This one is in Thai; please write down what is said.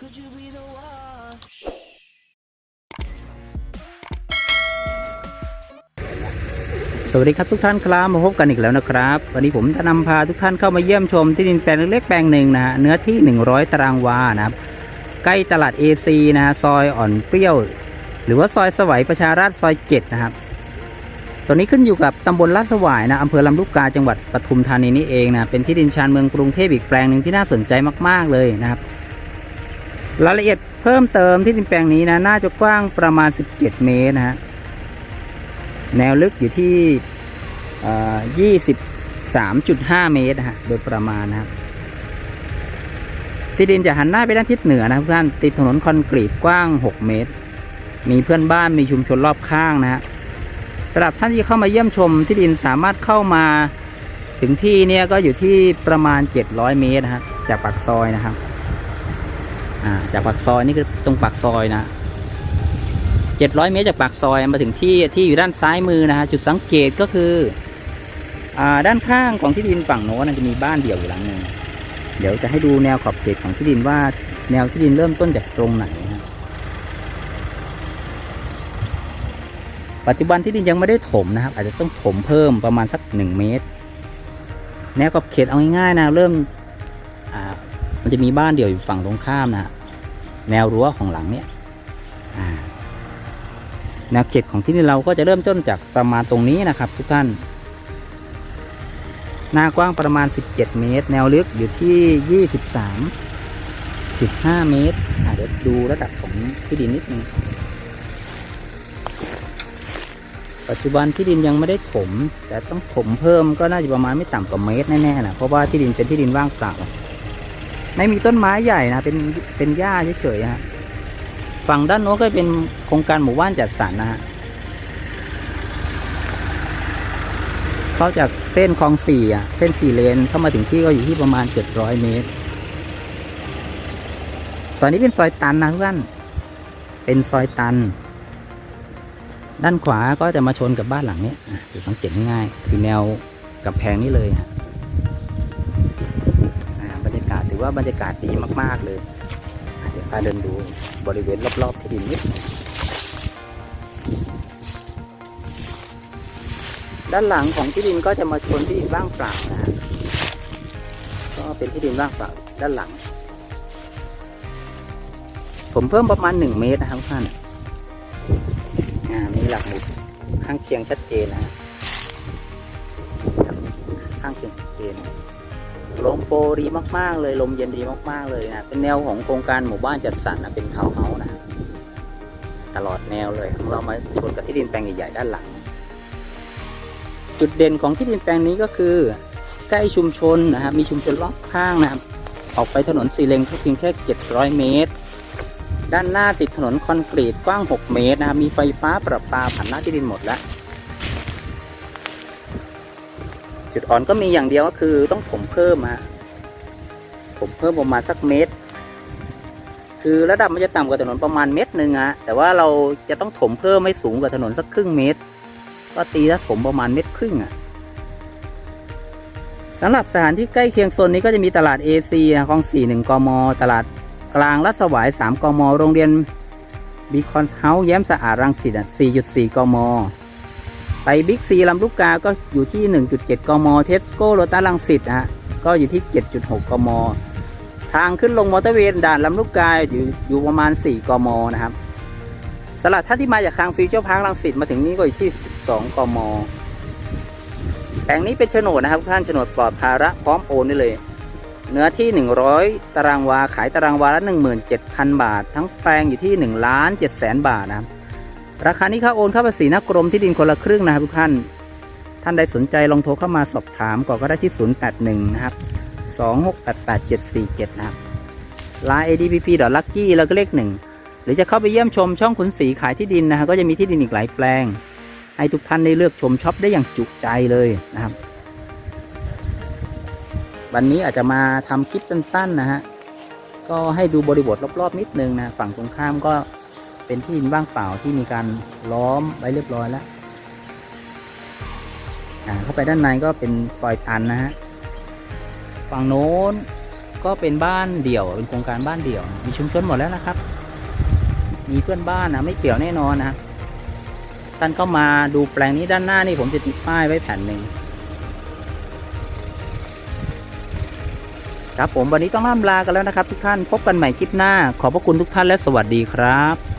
Could you be the one? สวัสดีครับทุกท่านครับมาพบกันอีกแล้วนะครับ วันนี้ผมจะนำพาทุกท่านเข้ามาเยี่ยมชมที่ดินแปลงเล็กๆแปลงหนึ่งนะฮะเนื้อที่ 100 ตารางวานะครับ ใกล้ตลาด AC นะฮะซอยอ่อนเปรี้ยว หรือว่าซอยสวัยประชาราษซอยเจ็ดนะครับตัวนี้ขึ้นอยู่กับตำบลลาดสวายนะอำเภอลำลูกกาจังหวัดปทุมธานีนี่เองนะเป็นที่ดินชานเมืองกรุงเทพอีกแปลงหนึ่งที่น่าสนใจมาก ๆเลยนะครับ รายละเอียดเพิ่มเติมที่ดินแปลงนี้นะ น่าจะกว้างประมาณ 17 เมตรนะฮะ แนวลึกอยู่ที่ยี่สิบสามจุดห้าเมตรนะฮะ โดยประมาณนะครับ ที่ดินจะหันหน้าไปด้านทิศเหนือนะครับทุกท่านติดถนนคอนกรีตกว้าง 6 เมตร มีเพื่อนบ้านมีชุมชนรอบข้างนะฮะสำหรับท่านที่เข้ามาเยี่ยมชมที่ดินสามารถเข้ามาถึงที่เนี่ยก็อยู่ที่ประมาณ 700 เมตรนะฮะจากปากซอยนะครับ จากปากซอยนี่คือตรงปากซอยนะ700เมตรจากปากซอยมาถึงที่ที่อยู่ด้านซ้ายมือนะฮะจุดสังเกตก็คืออด้านข้างของที่ดินฝั่งโน้นจะมีบ้านเดี่ยวอยู่หลังหนึ่งเดี๋ยวจะให้ดูแนวขอบเขตของที่ดินว่าแนวที่ดินเริ่มต้นจากตรงไหนนะปัจจุบันที่ดินยังไม่ได้ถมนะครับ อาจจะต้องถมเพิ่มประมาณสัก1เมตร แนวขอบเขตเอาง่ายๆนะเริ่ม มันจะมีบ้านเดี่ยวอยู่ฝั่งตรงข้ามนะฮะแนวรั้วของหลังเนี้ยแนวเขตของที่นี่เราก็จะเริ่มต้นจากประมาณตรงนี้นะครับ ทุกท่าน หน้ากว้างประมาณ 17 เมตร แนวลึกอยู่ที่ 23.5 เมตรเดี๋ยวดูระดับของที่ดินนิดนึงปัจจุบันที่ดินยังไม่ได้ถม แต่ต้องถมเพิ่มก็น่าจะประมาณไม่ต่ำกว่าเมตรแน่ๆนะเพราะว่าที่ดินเป็นที่ดินว่างเปล่า ไม่มีต้นไม้ใหญ่นะเป็นเป็นหญ้าเฉยๆฮะฝั่งด้านโน้นก็เป็นโครงการหมู่บ้านจัดสรรนะฮะเข้าจากเส้นคลองสี่อะเส้นสี่เลนเข้ามาถึงที่ก็อยู่ที่ประมาณเจ็ดร้อยเมตรซอยนี้เป็นซอยตันนะทุกท่านเป็นซอยตัน ด้านขวาก็จะมาชนกับบ้านหลังนี้อะจุดสังเกตง่ายๆคือแนวกับแพงนี่เลยฮะ ว่าบรรยากาศดีมาก ๆ เลย เดี๋ยวพาเดินดูบริเวณรอบๆที่ดินนิดด้านหลังของที่ดินก็จะมาชนที่ดินว่างเปล่านะฮะก็เป็นที่ดินว่างเปล่าด้านหลัง ผมเพิ่มประมาณหนึ่งเมตรนะครับท่านมีหลักหมุดข้างเคียงชัดเจนนะฮะข้างเคียงชัดเจน ลมโฟดีมากๆ เลยลมเย็นดีมากๆเลยนะเป็นแนวของโครงการหมู่บ้านจัดสรรนะเป็นทาวน์เฮาส์นะตลอดแนวเลยของเรามาชนกับที่ดินแปลงใหญ่ๆด้านหลัง จุดเด่นของที่ดินแปลงนี้ก็คือใกล้ชุมชนนะครับมีชุมชนรอบข้างนะครับออกไปถนนสีเลนเพียงแค่ 700 เมตร ด้านหน้าติดถนนคอนกรีตกว้าง 6 เมตรนะครับมีไฟฟ้าประปาผ่านหน้าที่ดินหมดแล้ว จุดอ่อนก็มีอย่างเดียวก็คือต้องถมเพิ่มฮะผมเพิ่มประมาณสักเมตร คือระดับมันจะต่ำกว่าถนนประมาณเมตรหนึ่งฮะแต่ว่าเราจะต้องถมเพิ่มให้สูงกว่าถนนสักครึ่งเมตร ก็ตีถ้าถมประมาณเมตรครึ่งอะสำหรับสถานที่ใกล้เคียงโซนนี้ก็จะมีตลาด AC นะคลอง 4 1 กม ตลาดกลางรัศวาย 3 กม โรงเรียนบีคอนเฮาส์แย้มสะอาดรังสิตอะ4.4 กม ไปบิ๊กซีลำลูกกาก็อยู่ที่ 1.7 กม เทสโก้โรตัสลังสิตฮะก็อยู่ที่ 7.6 กม ทางขึ้นลงมอเตอร์เวย์ด่านลำลูกกาอยู่อยู่ประมาณ 4 กม นะครับสำหรับท่านที่มาจากทางฟิวเจอร์พาร์คลังสิตมาถึงนี่ก็อยู่ที่ 12 กม แปลงนี้เป็นโฉนดนะครับท่านโฉนดปลอดภาระพร้อมโอนได้เลย เนื้อที่ 100 ตารางวาขายตารางวาละ17,000 บาท ทั้งแปลงอยู่ที่1ล้าน7แสนบาทนะครับ ราคานี้ค่าโอนเข้าภาษีนะกรมที่ดินคนละครึ่งนะครับทุกท่าน ท่านใดสนใจลองโทรเข้ามาสอบถามก่อนก็ได้ที่ 081 นะครับ 2688747นะครับ Line ADPP ดอทลักกี้แล้วก็เลขหนึ่งหรือจะเข้าไปเยี่ยมชมช่องขุนศรีขายที่ดินนะฮะก็จะมีที่ดินอีกหลายแปลง ให้ทุกท่านได้เลือกชมช็อปได้อย่างจุใจเลยนะครับ วันนี้อาจจะมาทำคลิปสั้นๆนะฮะก็ให้ดูบริบทรอบๆนิดนึงนะฝั่งตรงข้ามก็ เป็นที่ดินว่างเปล่าที่มีการล้อมไว้เรียบร้อยแล้วอ่าเข้าไปด้านในก็เป็นซอยตันนะฮะฝั่งโน้นก็เป็นบ้านเดี่ยว เป็นโครงการบ้านเดี่ยว มีชุมชนหมดแล้วนะครับ มีเพื่อนบ้านนะไม่เปี่ยวแน่นอนนะท่านก็มาดูแปลงนี้ด้านหน้านี่ผมจะติดป้ายไว้แผ่นหนึ่งครับผมวันนี้ต้องล่ำลากันแล้วนะครับทุกท่านพบกันใหม่คลิปหน้า ขอบพระคุณทุกท่านและสวัสดีครับ